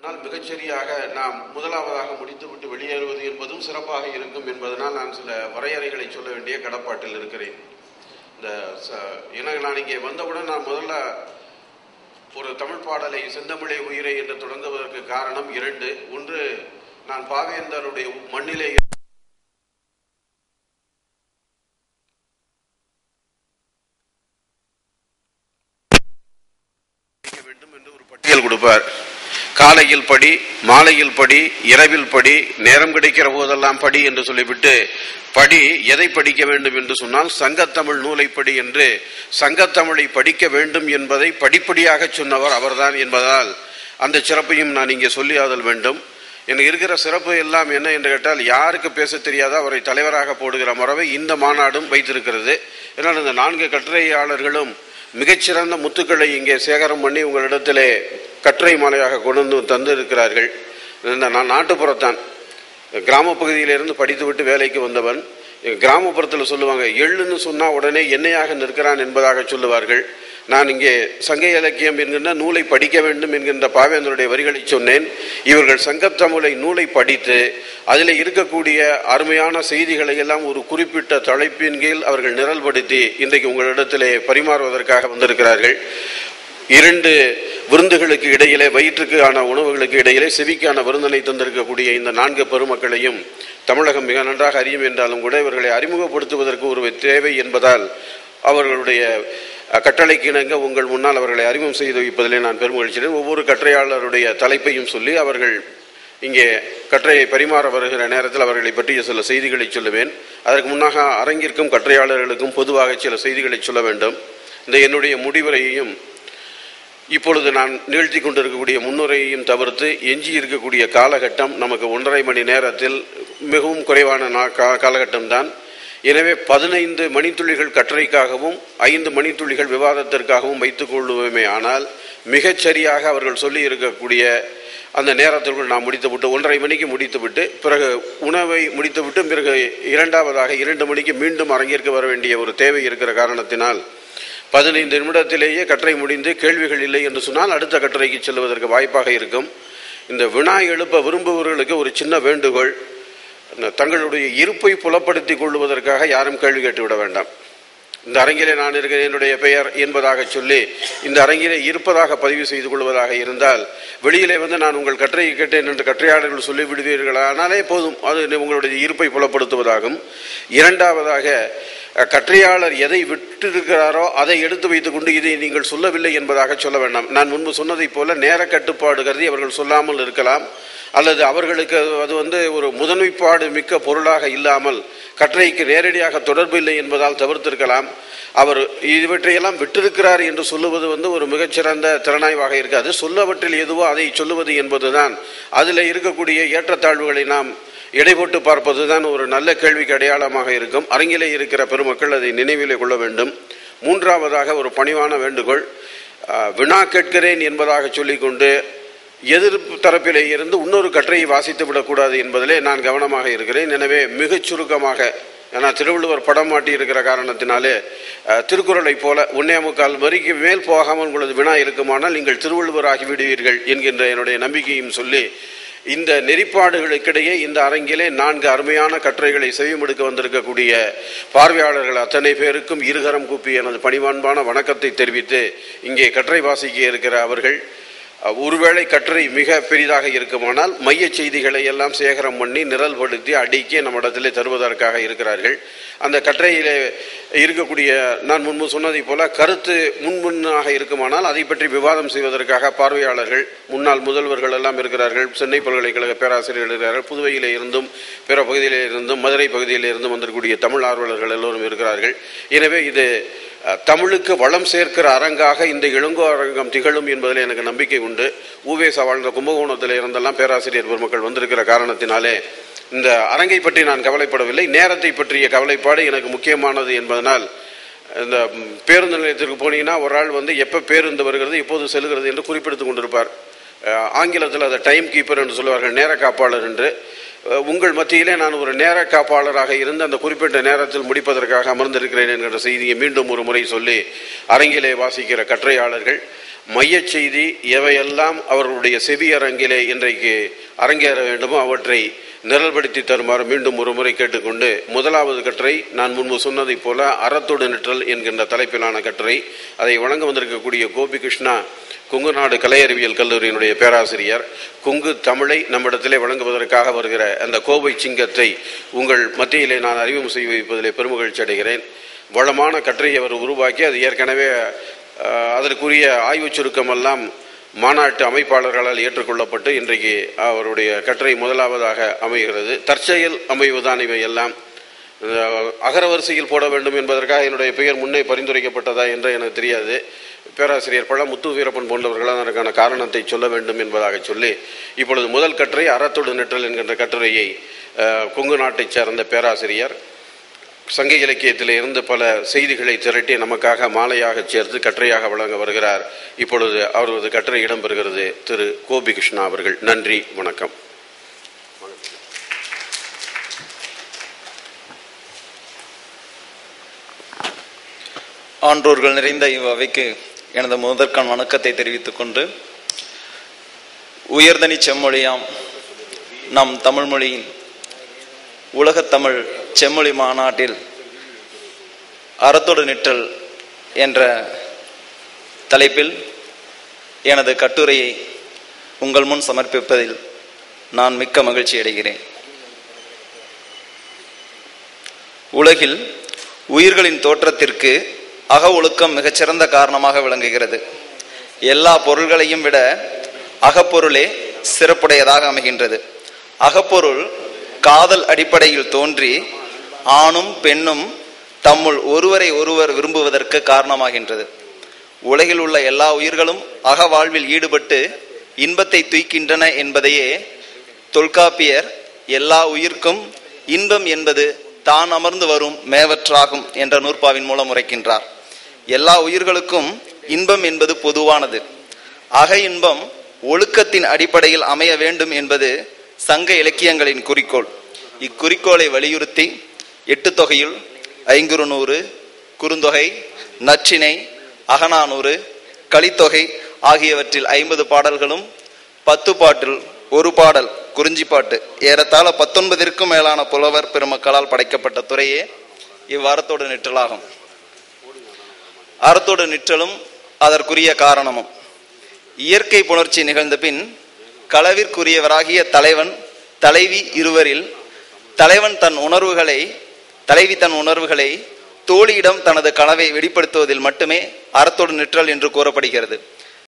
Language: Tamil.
முன்னால் மிகச்சரியாக நாம் முதலாவதாக முடித்துவிட்டு வெளியேறுவது என்பதும் சிறப்பாக இருக்கும் என்பதனால் நான் சில வரையறைகளை சொல்ல வேண்டிய கடப்பாட்டில் இருக்கிறேன். இந்த ச- ஏன்னா நான் இங்கே வந்தவுடன் நான் முதல்ல ஒரு தமிழ் பாடலை செந்தமிழை உயிரை என்று தொடங்குவதற்கு காரணம் இரண்டு. ஒன்று நான் பாவேந்தருடைய மண்ணிலே வேண்டும் என்று ஒரு பட்டியல் கொடுப்பார். காலையில் படி மாலையில் படி இரவில் படி நேரம் கிடைக்கிற போதெல்லாம் படி என்று சொல்லிவிட்டு படி எதை படிக்க வேண்டும் என்று சொன்னால் சங்கத்தமிழ் நூலை படி என்று சங்கத்தமிழை படிக்க வேண்டும் என்பதை படிப்படியாக சொன்னவர் அவர்தான் என்பதால் அந்த சிறப்பையும் நான் இங்கே சொல்லியாதல் வேண்டும். எனக்கு இருக்கிற சிறப்பு எல்லாம் என்ன என்று கேட்டால் யாருக்கு பேச தெரியாத அவரை தலைவராக போடுகிற மரபை இந்த மாநாடும் வைத்திருக்கிறது. ஏன்னால் இந்த நான்கு கட்டுரையாளர்களும் மிகச்சிறந்த முத்துக்களை இங்கே சேகரம் பண்ணி உங்களிடத்திலே கட்டுரை மாலையாக கொண்டு வந்து தந்திருக்கிறார்கள். இந்த நான் நாட்டுப்புறத்தான். கிராம பகுதியிலிருந்து படித்துவிட்டு வேலைக்கு வந்தவன் கிராமப்புறத்தில் சொல்லுவாங்க எள்ளுன்னு சொன்னால் உடனே எண்ணெயாக நிற்கிறான் என்பதாக சொல்லுவார்கள். நான் இங்கே சங்க இலக்கியம் என்கின்ற நூலை படிக்க வேண்டும் என்கின்ற பாவேந்தருடைய வரிகளை சொன்னேன். இவர்கள் சங்கத்தமிழை நூலை படித்து அதில் இருக்கக்கூடிய அருமையான செய்திகளை எல்லாம் ஒரு குறிப்பிட்ட தலைப்பின் கீழ் அவர்கள் நிரல்படுத்தி இன்றைக்கு உங்களிடத்திலே பரிமாறுவதற்காக வந்திருக்கிறார்கள். இரண்டு விருந்துகளுக்கு இடையிலே வயிற்றுக்கான உணவுகளுக்கு இடையிலே செவிக்கான விருந்தினை தந்திருக்கக்கூடிய இந்த நான்கு பெருமக்களையும் தமிழகம் மிக நன்றாக அறியும் என்றாலும் கூட இவர்களை அறிமுகப்படுத்துவதற்கு ஒரு தேவை என்பதால் அவர்களுடைய கட்டளைக்கிணங்க கட்டளைக்கு இணங்க உங்கள் முன்னால் அவர்களை அறிமுகம் செய்து வைப்பதிலே நான் பெருமகிழ்ச்சியுடன் ஒவ்வொரு கற்றையாளருடைய தலைப்பையும் சொல்லி அவர்கள் இங்கே கற்றையை பரிமாற வருகிற நேரத்தில் அவர்களை பற்றிய சில செய்திகளை சொல்லுவேன். அதற்கு முன்னாக அரங்கிற்கும் கற்றையாளர்களுக்கும் பொதுவாக சில செய்திகளை சொல்ல வேண்டும். இந்த என்னுடைய முடிவுரையையும் இப்பொழுது நான் நிகழ்த்தி கொண்டிருக்கக்கூடிய முன்னுரையையும் தவிர்த்து எஞ்சி இருக்கக்கூடிய காலகட்டம் நமக்கு ஒன்றரை மணி நேரத்தில் மிகவும் குறைவான நா- கா- காலகட்டம்தான். எனவே பதினைந்து மணித்துளிகள் கட்டுரைக்காகவும் ஐந்து மணித்துளிகள் விவாதத்திற்காகவும் வைத்துக் கொள்ளுவோமே ஆனால் மிகச்சரியாக அவர்கள் சொல்லி இருக்கக்கூடிய அந்த நேரத்திற்குள் நாம் முடித்துவிட்டு ஒன்றரை மணிக்கு முடித்துவிட்டு பிறகு உணவை முடித்துவிட்டு பிறகு இரண்டாவதாக இரண்டு மணிக்கு மீண்டும் அரங்கிற்கு வர வேண்டிய ஒரு தேவை இருக்கிற காரணத்தினால் பதினைந்து நிமிடத்திலேயே கட்டுரை முடிந்து கேள்விகள் இல்லை என்று சொன்னால் அடுத்த கட்டுரைக்கு செல்வதற்கு வாய்ப்பாக இருக்கும். இந்த வினா எழுப்ப விரும்புபவர்களுக்கு ஒரு சின்ன வேண்டுகோள். தங்களுடைய இருப்பை புலப்படுத்திக் கொள்வதற்காக யாரும் கேள்வி கேட்டுவிட வேண்டாம். இந்த அரங்கிலே நான் இருக்கிறேன் என்னுடைய பெயர் என்பதாக சொல்லி இந்த அரங்கிலே இருப்பதாக பதிவு செய்து கொள்வதாக இருந்தால் வெளியிலே வந்து நான் உங்கள் கட்டுரை கேட்டேன் என்று கட்டுரையாளர்கள் சொல்லிவிடுவீர்களானாலே போதும். அது உங்களுடைய இருப்பை புலப்படுத்துவதாகும். இரண்டாவதாக கற்றையாளர் எதை விட்டிருக்கிறாரோ அதை எடுத்து வைத்துக்கொண்டு இதை நீங்கள் சொல்லவில்லை என்பதாக சொல்ல வேண்டாம். நான் முன்பு சொன்னதைப் போல நேர கட்டுப்பாடு கருதி அவர்கள் சொல்லாமல் இருக்கலாம். அல்லது அவர்களுக்கு அது- அது வந்து ஒரு முதன்மைப்பாடு மிக்க பொருளாக இல்லாமல் கற்றைக்கு நேரடியாக தொடர்பு இல்லை என்பதால் தவிர்த்திருக்கலாம். அவர் இவற்றையெல்லாம் விட்டிருக்கிறார் என்று சொல்லுவது வந்து ஒரு மிகச்சிறந்த திறனாய்வாக இருக்காது சொல்லவற்றில் எதுவோ அதை சொல்லுவது என்பதுதான். அதில் இருக்கக்கூடிய ஏற்றத்தாழ்வுகளை நாம் எடை போட்டு பார்ப்பது தான் ஒரு நல்ல கேள்விக்கு அடையாளமாக இருக்கும். அரங்கிலே இருக்கிற பெருமக்கள் அதை நினைவிலே கொள்ள வேண்டும். மூன்றாவதாக ஒரு பணிவான வேண்டுகோள். வினா கேட்கிறேன் என்பதாக சொல்லிக்கொண்டு எதிர்ப்பு தரப்பிலே இருந்து இன்னொரு கட்டுரையை வாசித்து விடக்கூடாது என்பதிலே நான் கவனமாக இருக்கிறேன். எனவே மிகச் சுருக்கமாக ஏன்னா திருவள்ளுவர் படம் மாட்டி இருக்கிற காரணத்தினாலே திருக்குறளை போல உன்னே முக்கால் வரிக்கு மேல் போகாமல் உங்களது வினா இருக்குமானால் நீங்கள் திருவள்ளுவர் ஆகிவிடுவீர்கள் என்கின்ற என்னுடைய நம்பிக்கையும் சொல்லி இந்த நெறிப்பாடுகளுக்கிடையே இந்த அரங்கிலே நான்கு அருமையான கட்டுரைகளை செவிமடுக்க வந்திருக்கக்கூடிய பார்வையாளர்கள் அத்தனை பேருக்கும் இருகரம் கூப்பி எனது பணிவான்பான வணக்கத்தை தெரிவித்து இங்கே கட்டுரை வாசிக்க இருக்கிற அவர்கள் ஒருவேளை கட்டுரை மிக பெரிதாக இருக்குமானால் மைய செய்திகளை எல்லாம் சேகரம் பண்ணி நிரல்படுத்தி அடுக்கி நம்மிடத்தில் தருவதற்காக இருக்கிறார்கள். அந்த கட்டுரையிலே இருக்கக்கூடிய நான் முன்பு சொன்னதைப் போல கருத்து முன்முன்னாக இருக்குமானால் அதை பற்றி விவாதம் செய்வதற்காக பார்வையாளர்கள் முன்னாள் முதல்வர்கள் எல்லாம் இருக்கிறார்கள். சென்னை பல்கலைக்கழக பேராசிரியர்கள் இருக்கிறார்கள். புதுவையிலே இருந்தும் பிற பகுதியிலே இருந்தும் மதுரை பகுதியிலே இருந்தும் வந்திருக்கக்கூடிய தமிழ் ஆர்வலர்கள் எல்லோரும் இருக்கிறார்கள். எனவே இது தமிழுக்கு வளம் சேர்க்கிற அரங்காக இந்த இளங்கோ அரங்கம் திகழும் என்பதில் எனக்கு நம்பிக்கை உண்டு. ஊவேசா வாழ்ந்த கும்பகோணத்தில் இருந்தெல்லாம் பேராசிரியர் பெருமக்கள் வந்திருக்கிற காரணத்தினாலே இந்த அரங்கை பற்றி நான் கவலைப்படவில்லை. நேரத்தை பற்றிய கவலைப்பாடு எனக்கு முக்கியமானது என்பதனால் இந்த பேருந்து நிலையத்திற்கு போனீங்கன்னா ஒரு ஆள் வந்து எப்போ பேருந்து வருகிறது எப்போது செல்கிறது என்று குறிப்பிடுத்து கொண்டிருப்பார். ஆங்கிலத்தில் அதை டைம் கீப்பர் என்று சொல்லுவார்கள் நேர காப்பாளர் என்று. உங்கள் மத்தியிலே நான் ஒரு நேர காப்பாளராக இருந்து அந்த குறிப்பிட்ட நேரத்தில் முடிப்பதற்காக அமர்ந்திருக்கிறேன் என்கிற செய்தியை மீண்டும் ஒரு முறை சொல்லி அரங்கிலே வாசிக்கிற கற்றையாளர்கள் மையச் செய்தி எவையெல்லாம் அவர்களுடைய செவி அரங்கிலே இன்றைக்கு அரங்கேற வேண்டுமோ அவற்றை நிரல்படுத்தி தருமாறு மீண்டும் ஒரு முறை கேட்டுக்கொண்டு முதலாவது கட்டுரை நான் முன்பு சொன்னதைப் போல அறத்தோடு நிற்றல் என்கின்ற தலைப்பிலான கட்டுரை. அதை வழங்க வந்திருக்கக்கூடிய கோபிகிருஷ்ணா குங்கு நாடு கலை அறிவியல் கல்லூரியினுடைய பேராசிரியர். குங்கு தமிழை நம்மிடத்திலே வழங்குவதற்காக வருகிற அந்த கோவை சிங்கத்தை உங்கள் மத்தியிலே நான் அறிமுகம் செய்து வைப்பதிலே பெருமகிழ்ச்சி அடைகிறேன். வளமான கட்டுரை அவர் உருவாக்கி அது ஏற்கனவே அதற்குரிய ஆய்வுச் சுருக்கமெல்லாம் மாநாட்டு அமைப்பாளர்களால் ஏற்றுக்கொள்ளப்பட்டு இன்றைக்கு அவருடைய கட்டுரை முதலாவதாக அமைகிறது. தற்செயல் அமைவுதான் இவை எல்லாம். அகரவரிசையில் போட வேண்டும் என்பதற்காக என்னுடைய பெயர் முன்னே பரிந்துரைக்கப்பட்டதா என்று எனக்கு தெரியாது. பேராசிரியர் பழ முத்து வீரப்பன் போன்றவர்களால் அதற்கான காரணத்தை சொல்ல வேண்டும் என்பதாக சொல்லி இப்பொழுது முதல் கட்டுரை அறத்தொடு நெற்றல் என்கின்ற கட்டுரையை கொங்கு நாட்டைச் சேர்ந்த பேராசிரியர் சங்க இலக்கியத்தில் இருந்து பல செய்திகளை திரட்டி நமக்காக மாலையாக சேர்த்து கட்டுரையாக வழங்க வருகிறார். இப்பொழுது அவரது கட்டுரை இடம்பெறுகிறது திரு கோபி கிருஷ்ணா அவர்கள். நன்றி வணக்கம். ஆன்றோர்கள் நிறைந்த இவ்வவைக்கு எனது முதற்கான் வணக்கத்தை தெரிவித்துக் கொண்டு உயர்தனி செம்மொழியாம் நம் தமிழ் மொழியின் உலகத் தமிழ் செம்மொழி மாநாட்டில் அறத்தொடு நிற்றல் என்ற தலைப்பில் எனது கட்டுரையை உங்கள் முன் சமர்ப்பிப்பதில் நான் மிக்க மகிழ்ச்சி அடைகிறேன். உலகில் உயிர்களின் தோற்றத்திற்கு அக ஒழுக்கம் மிகச்சிறந்த காரணமாக விளங்குகிறது. எல்லா பொருள்களையும் விட அகப்பொருளே சிறப்புடையதாக அமைகின்றது. அகப்பொருள் காதல் அடிப்படையில் தோன்றி ஆணும் பெண்ணும் தம்முள் ஒருவரை ஒருவர் விரும்புவதற்கு காரணமாகின்றது. உலகில் உள்ள எல்லா உயிர்களும் அக வாழ்வில் ஈடுபட்டு இன்பத்தை துய்க்கின்றன என்பதையே தொல்காப்பியர் எல்லா உயிர்க்கும் இன்பம் என்பது தான் அமர்ந்து வரும் மேவற்றாகும் என்ற நூற்பாவின் மூலம் உரைக்கின்றார். எல்லா உயிர்களுக்கும் இன்பம் என்பது பொதுவானது. அக இன்பம் ஒழுக்கத்தின் அடிப்படையில் அமைய வேண்டும் என்பது சங்க இலக்கியங்களின் குறிக்கோள். இக்குறிக்கோளை வலியுறுத்தி எட்டு தொகையில் ஐங்குறுநூறு குறுந்தொகை நற்றிணை அகநானூறு கலித்தொகை ஆகியவற்றில் ஐம்பது பாடல்களும் பத்து பாட்டில் ஒரு பாடல் குறிஞ்சிப்பாட்டு ஏறத்தாழ பத்தொன்பதிற்கும் மேலான புலவர் பெருமக்களால் படைக்கப்பட்ட துறையே இவ்வாரத்தோடு நிற்றலாகும். அறத்தோடு நிற்றலும் அதற்குரிய காரணமும். இயற்கை புணர்ச்சி நிகழ்ந்த பின் களவிற்குரியவராகிய தலைவன் தலைவி இருவரில் தலைவன் தன் உணர்வுகளை தலைவி தன் உணர்வுகளை தோழியிடம் தனது கனவை வெளிப்படுத்துவதில் மட்டுமே அறத்தோடு நிற்றல் என்று கூறப்படுகிறது.